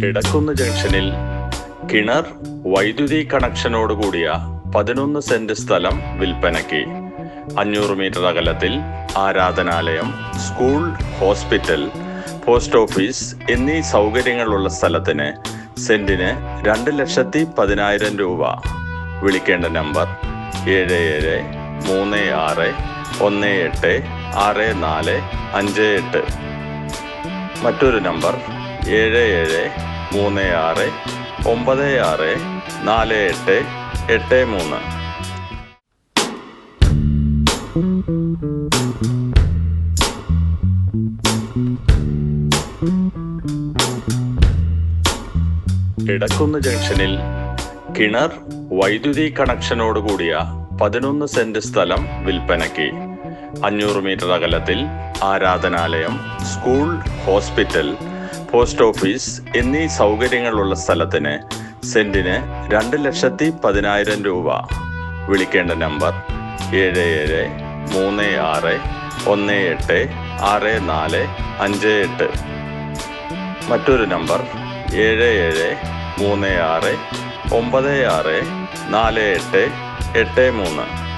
ഇടക്കുന്ന് ജംഗ്ഷനിൽ കിണർ വൈദ്യുതി കണക്ഷനോടുകൂടിയ പതിനൊന്ന് സെന്റ് സ്ഥലം വിൽപ്പനയ്ക്ക് അഞ്ഞൂറ് മീറ്റർ അകലത്തിൽ ആരാധനാലയം സ്കൂൾ ഹോസ്പിറ്റൽ പോസ്റ്റ് ഓഫീസ് എന്നീ സൗകര്യങ്ങളുള്ള സ്ഥലത്തിന് സെന്റിന് രണ്ട് ലക്ഷത്തി പതിനായിരം രൂപ. വിളിക്കേണ്ട നമ്പർ ഏഴ് ഏഴ് മൂന്ന് ആറ് ഒന്ന് എട്ട് ആറ് നാല് അഞ്ച് എട്ട്. മറ്റൊരു നമ്പർ ഏഴ് ഏഴ് മൂന്ന് ആറ് ഒമ്പത് ആറ് നാല് എട്ട് എട്ട് മൂന്ന്. ഇടക്കുന്ന് ജംഗ്ഷനിൽ കിണർ വൈദ്യുതി കണക്ഷനോടുകൂടിയ പതിനൊന്ന് സെന്റ് സ്ഥലം വിൽപ്പനയ്ക്ക്. അഞ്ഞൂറ് മീറ്റർ അകലത്തിൽ ആരാധനാലയം സ്കൂൾ ഹോസ്പിറ്റൽ പോസ്റ്റ് ഓഫീസ് എന്നീ സൗകര്യങ്ങളുള്ള സ്ഥലത്തിന് സെന്റിന് രണ്ട് ലക്ഷത്തി പതിനായിരം രൂപ. വിളിക്കേണ്ട നമ്പർ ഏഴ് ഏഴ് മൂന്ന് ആറ് ഒന്ന് എട്ട് ആറ് നാല് അഞ്ച് എട്ട്. മറ്റൊരു നമ്പർ ഏഴ് ഏഴ് മൂന്ന് ആറ് ഒമ്പത് ആറ് നാല് എട്ട് എട്ട് മൂന്ന്.